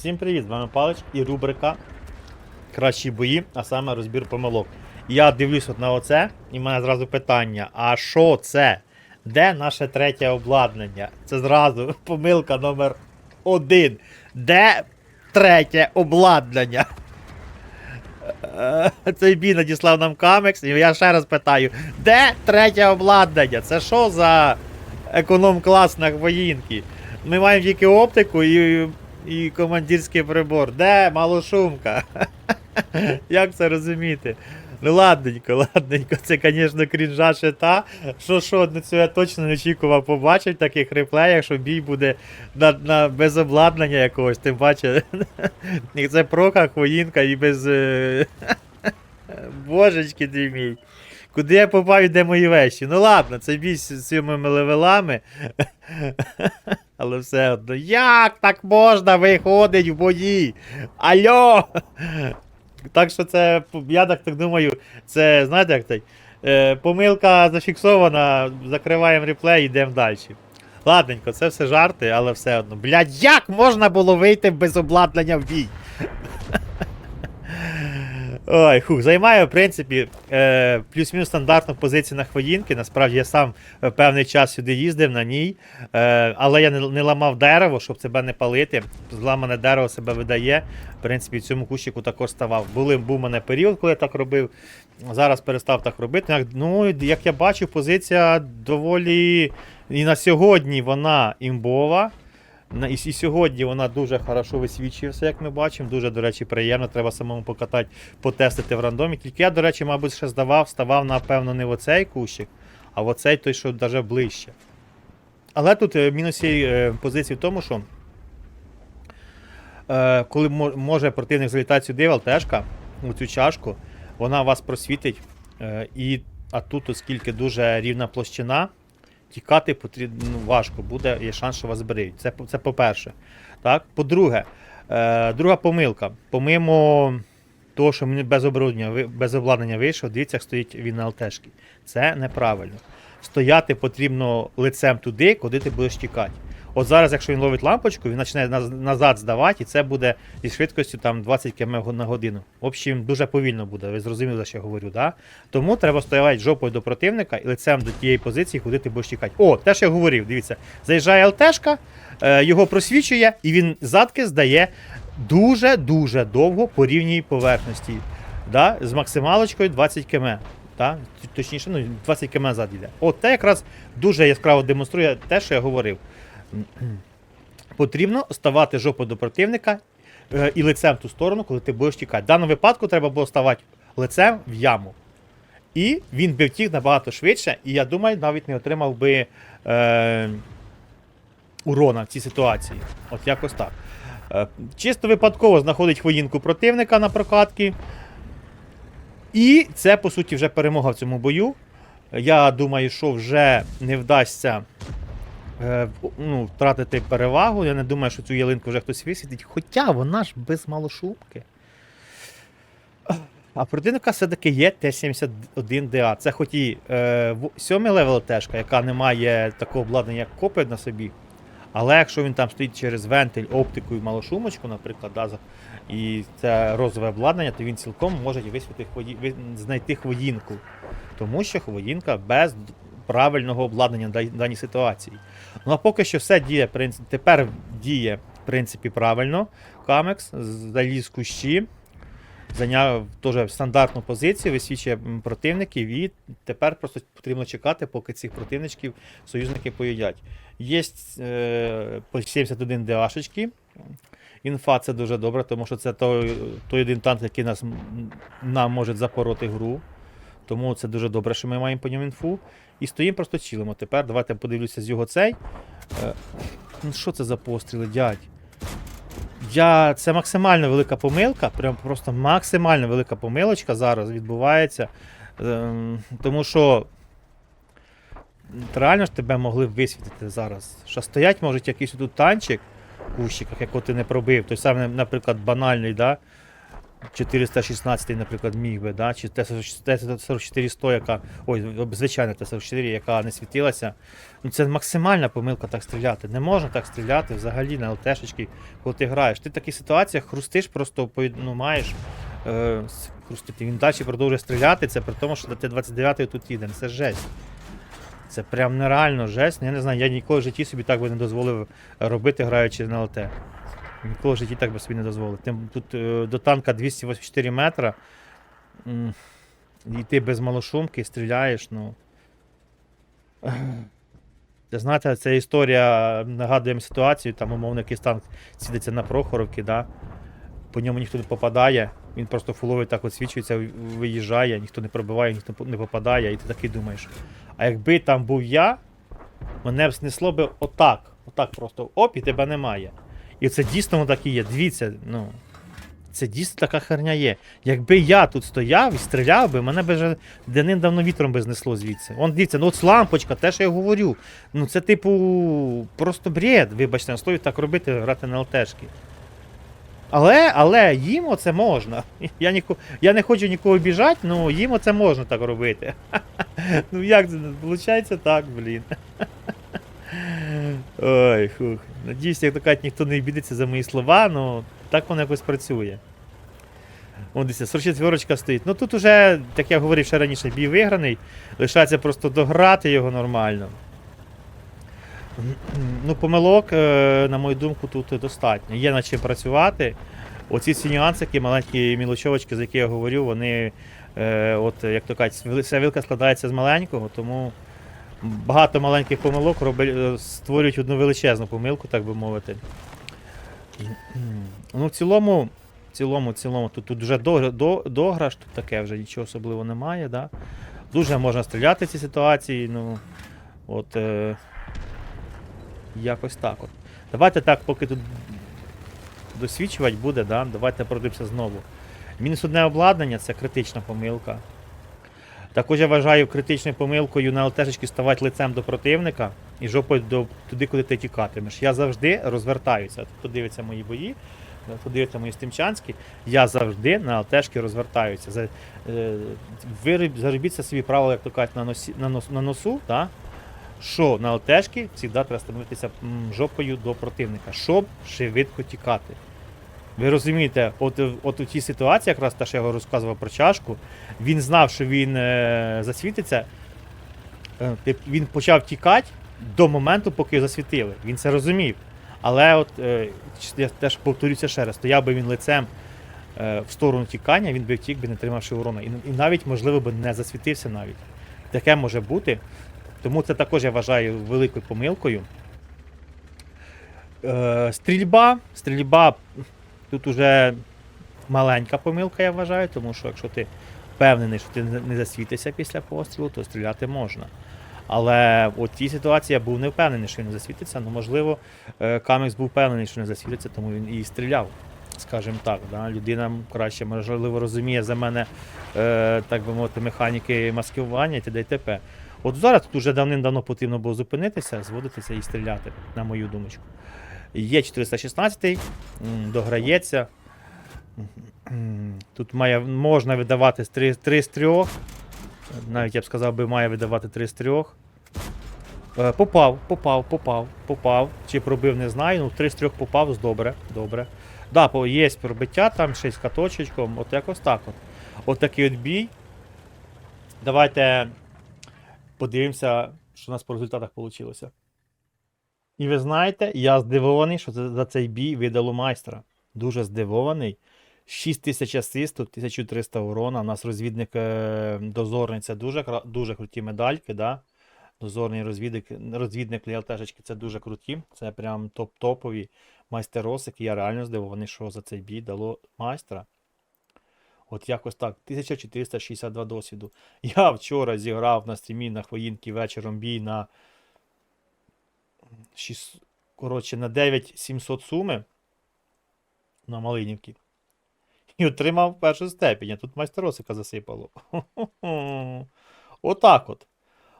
Всім привіт, з вами Палич і рубрика Кращі бої, а саме розбір помилок. Я дивлюсь от на оце, і в мене зразу питання: а що це? Де наше третє обладнання? Це зразу помилка номер один. Де третє обладнання? Цей бій надіслав нам Камекс, і я ще раз питаю: де третє обладнання? Це що за економ-клас на воїнки? Ми маємо тільки оптику і, і командирський прибор. Де малошумка? Як це розуміти? Ну ладненько, ладненько, це, звісно, крінжа ще та. Що що, ну, це я точно не очікував побачити в таких реплеях, що бій буде на, на, без обладнання якогось, тим паче. Це прока, хвоїнка і без. е, Божечки ти мій. Куди я попав і де мої вещі? Ну ладно, це бій з сьомими левелами. Але все одно. Як так можна виходить в бої? Алло! Так що це, я так, так думаю, це, знаєте, як так? Е, помилка зафіксована, закриваємо реплей йдемо далі. Ладненько, це все жарти, але все одно. Блядь, як можна було вийти без обладнання в бій? Ой, хух, займаю, в принципі, е, плюс-мінус стандартну позицію на хвоїнки. Насправді я сам е, певний час сюди їздив на ній, е, але я не, ламав дерево, щоб себе не палити. Зламане дерево себе видає. В принципі, в цьому кущику також ставав. Були, був у мене період, коли я так робив. Зараз перестав так робити. Ну, як я бачу, позиція доволі і на сьогодні вона імбова. І, сьогодні вона дуже хорошо висвічується, як ми бачимо. Дуже, до речі, приємно. Треба самому покатати, потестити в рандомі. Тільки я, до речі, мабуть, ще здавав, ставав, напевно, не в оцей кущик, а в оцей той, що навіть ближче. Але тут е, мінус цієї е, позиції в тому, що е, коли може противник залітати сюди, в ЛТшка, у цю чашку, вона вас просвітить. І, а тут, оскільки дуже рівна площина, тікати потрібно ну, важко буде, є шанс, що вас зберуть. Це, це по-перше. Так? По-друге, е, друга помилка. Помимо того, що мені без обладнання, без обладнання вийшов, дивіться, стоїть він на ЛТшки. Це неправильно. Стояти потрібно лицем туди, куди ти будеш тікати. От зараз, якщо він ловить лампочку, він почне наз- назад здавати, і це буде зі швидкістю там 20 км на годину. В общем, дуже повільно буде. Ви зрозуміли, за що я говорю, да? Тому треба стояти жопою до противника і лицем до тієї позиції, куди ти будеш тікати. О, те, що я говорив, дивіться, заїжджає ЛТшка, е, його просвічує, і він задки здає дуже-дуже довго по рівній поверхності. Да? З максималочкою 20 км. Та? Точніше, ну, 20 км зад йде. От те якраз дуже яскраво демонструє те, що я говорив. Потрібно ставати жопою до противника е, і лицем в ту сторону, коли ти будеш тікати. В даному випадку треба було ставати лицем в яму. І він би втік набагато швидше, і я думаю, навіть не отримав би е, урона в цій ситуації. От якось так. Е, чисто випадково знаходить хвоїнку противника на прокатки. І це, по суті, вже перемога в цьому бою. Я думаю, що вже не вдасться ну, втратити перевагу. Я не думаю, що цю ялинку вже хтось висвітить. Хоча вона ж без малошубки. А противника все-таки є Т-71ДА. Це хоч і е, в- левел тежка, яка не має такого обладнання, як копи на собі. Але якщо він там стоїть через вентиль, оптику і малошумочку, наприклад, да, і це розове обладнання, то він цілком може висвіти знайти хвоїнку. Тому що хвоїнка без правильного обладнання в даній ситуації. Ну а поки що все діє, тепер діє в принципі правильно. Камекс заліз кущі, зайняв теж стандартну позицію, висвічує противників, і тепер просто потрібно чекати, поки цих противничків союзники поїдять. Є е, по 71 ДАшечки. Інфа це дуже добре, тому що це той, той один танк, який нас, нам може запороти гру. Тому це дуже добре, що ми маємо по ньому інфу. І стоїмо просто чилимо. Тепер давайте подивлюся з його цей. Е, ну що це за постріли, дядь? Я... Це максимально велика помилка, прям просто максимально велика помилочка зараз відбувається. Ем, тому що реально ж тебе могли висвітити зараз. Що стоять, може, якийсь тут танчик в кущиках, якого ти не пробив. Той самий, наприклад, банальний, да? 416, наприклад, міг би, да? чи Т-44 100, яка. Ой, звичайно, Т-44, яка не світилася. Ну це максимальна помилка так стріляти. Не можна так стріляти взагалі на ЛТшечки, коли ти граєш. Ти в таких ситуаціях хрустиш, просто ну, маєш е, хрустити. Він далі продовжує стріляти, це при тому, що до Т-29 тут їде. Це жесть. Це прям нереально жесть. Я не знаю, я ніколи в житті собі так би не дозволив робити, граючи на ЛТ. Ніколи в житті так би собі не дозволив. Тим, тут е, до танка 284 метра. ти без малошумки стріляєш, ну. Знаєте, ця історія нагадує ситуацію, там, умовно, якийсь танк сідеться на Прохоровці, да? по ньому ніхто не попадає, він просто фуловий так освічується, виїжджає, ніхто не пробиває, ніхто не попадає, і ти такий думаєш. А якби там був я, мене б снесло би отак. Отак просто оп, і тебе немає. І це дійсно так і є. Дивіться, ну. Це дійсно така херня є. Якби я тут стояв і стріляв би, мене б вже давним-давно вітром би знесло звідси. Вон дивіться, ну от лампочка, те, що я говорю. Ну це типу просто бред, вибачте, слові так робити, грати на ЛТшки. Але, але їм оце можна. Я, ніко, я не хочу нікого біжати, ну їм оце можна так робити. Ну як це? Виходить так, блін. Ой, хух. Надіюсь, як то кажуть, ніхто не обідеться за мої слова, ну так воно якось працює. Вон десь 44 стоїть. Ну тут уже, як я говорив ще раніше, бій виграний. Лишається просто дограти його нормально. Ну, помилок, е, на мою думку, тут достатньо. Є над чим працювати. Оці всі нюансики, маленькі мілочовочки, за які я говорю, вони, е, от, як то кажуть, вся вилка складається з маленького, тому багато маленьких помилок роблять, е, створюють одну величезну помилку, так би мовити. Ну, в цілому, в цілому, в цілому, тут, тут вже до, до, дограш, тут таке вже нічого особливого немає. Да? Дуже можна стріляти в цій ситуації. Ну, от, е, якось так от. Давайте так, поки тут досвідчувати буде, да? давайте продивимося знову. Мінус одне обладнання це критична помилка. Також я вважаю критичною помилкою на ЛТшечки ставати лицем до противника і жопою до, туди, куди ти тікатимеш. Я завжди розвертаюся. Хто дивиться мої бої, хто дивиться мої стимчанські, я завжди на ЛТшки розвертаюся. Е, ви роб- заробіться собі правило, як то кажуть, на, носі, на, нос, на носу, та? що на ЛТшки завжди треба становитися жопою до противника, щоб швидко тікати. Ви розумієте, от, от у тій ситуації, якраз те, що я розказував про чашку, він знав, що він е, засвітиться. Е, він почав тікати до моменту, поки його засвітили. Він це розумів. Але от е, я теж повторюся ще раз, стояв би він лицем е, в сторону тікання, він би втік, би не тримавши урона. І, і навіть, можливо, би не засвітився навіть. Таке може бути. Тому це також я вважаю великою помилкою. Е, стрільба. Стрільба тут уже маленька помилка, я вважаю, тому що якщо ти впевнений, що ти не засвітишся після пострілу, то стріляти можна. Але в цій ситуації я був не впевнений, що він засвітиться. Ну, можливо, е, Камікс був впевнений, що не засвітиться, тому він і стріляв. Скажімо так, да? людина краще, можливо, розуміє за мене, е, так би мовити, механіки маскування і т.д. і т.п. От зараз тут вже давним-давно потрібно було зупинитися, зводитися і стріляти, на мою думочку. Є 416, дограється. Тут має, можна видавати 3, 3 з 3. Навіть я б сказав, би, має видавати 3 з 3. Е, Попав, попав, попав, попав. Чи пробив, не знаю. Ну, 3 з 3 попав, добре, добре. Да, є пробиття, там 6 каточечком, от якось так от. Такий от бій. Давайте подивимося, що у нас по результатах вийшло. І ви знаєте, я здивований, що за цей бій видало майстра. Дуже здивований. 6 тисяч асистів, 1300 урона. У нас розвідник е, дозорний це дуже, дуже круті медальки. Да? Дозорний розвідник, розвідник ЛТшечки це дуже круті. Це прям топ-топові майстеросики. Я реально здивований, що за цей бій дало майстра. От якось так. 1462 досвіду. Я вчора зіграв на стрімі на хвоїнки вечором бій на 6, коротше, на 9700 суми на Малинівці. І отримав першу степінь, тут майстеросика засипало. Отак от.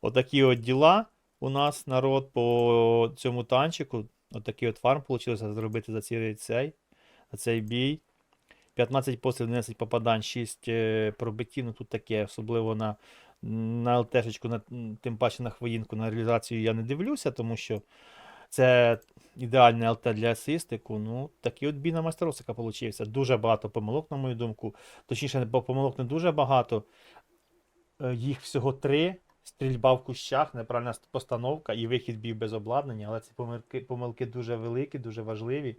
Отакі от діла у нас народ по цьому танчику. Отакий от фарм вийшло зробити за цей, цей, за цей бій. 15 пострілів, 11 попадань, 6 е, пробиттів. Ну тут таке, особливо на, на ЛТшечку, на, тим паче на хвоїнку, на реалізацію я не дивлюся, тому що це ідеальне ЛТ для асистику. Ну, такий от бій на майстеросика получився. Дуже багато помилок, на мою думку. Точніше, бо помилок не дуже багато. Е, Їх всього три. Стрільба в кущах, неправильна постановка і вихід бій без обладнання, але ці помилки, помилки дуже великі, дуже важливі.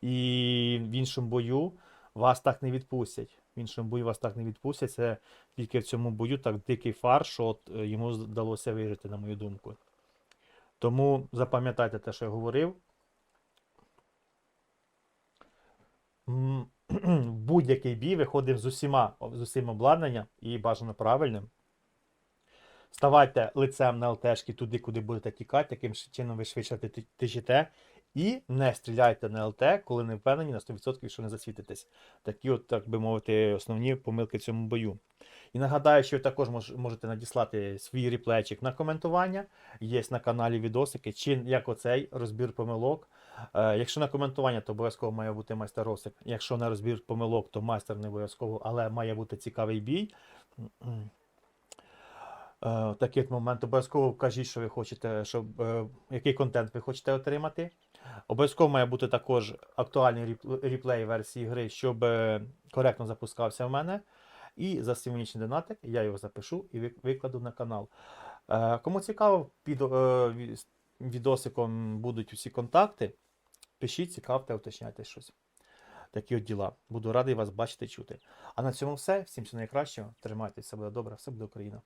І в іншому бою вас так не відпустять. В іншому бою вас так не відпустять. Це тільки в цьому бою так дикий фар, що от, е, йому вдалося вижити, на мою думку. Тому запам'ятайте те, що я говорив. Будь-який бій виходимо з усіма, з усім обладнанням і бажано правильним. Ставайте лицем на ЛТшки туди, куди будете тікати, яким чином ви швидше течете. І не стріляйте на ЛТ, коли не впевнені на 100%, що не засвітитесь. Такі, от, так би мовити, основні помилки в цьому бою. І нагадаю, що ви також мож- можете надіслати свій реплейчик на коментування. Є на каналі відосики, чи як оцей розбір помилок. Е, якщо на коментування, то обов'язково має бути майстер Росик. Якщо на розбір помилок, то майстер не обов'язково, але має бути цікавий бій. Е, Такий момент. Обов'язково кажіть, що ви хочете, щоб, е, який контент ви хочете отримати. Обов'язково має бути також актуальний реплей версії гри, щоб е, коректно запускався в мене. І за символічний донатик я його запишу і викладу на канал. Кому цікаво, під відосиком будуть усі контакти. Пишіть, цікавте, уточняйте щось. Такі от діла. Буду радий вас бачити чути. А на цьому все. Всім всього найкращого. Тримайтеся, все буде добре, все буде Україна.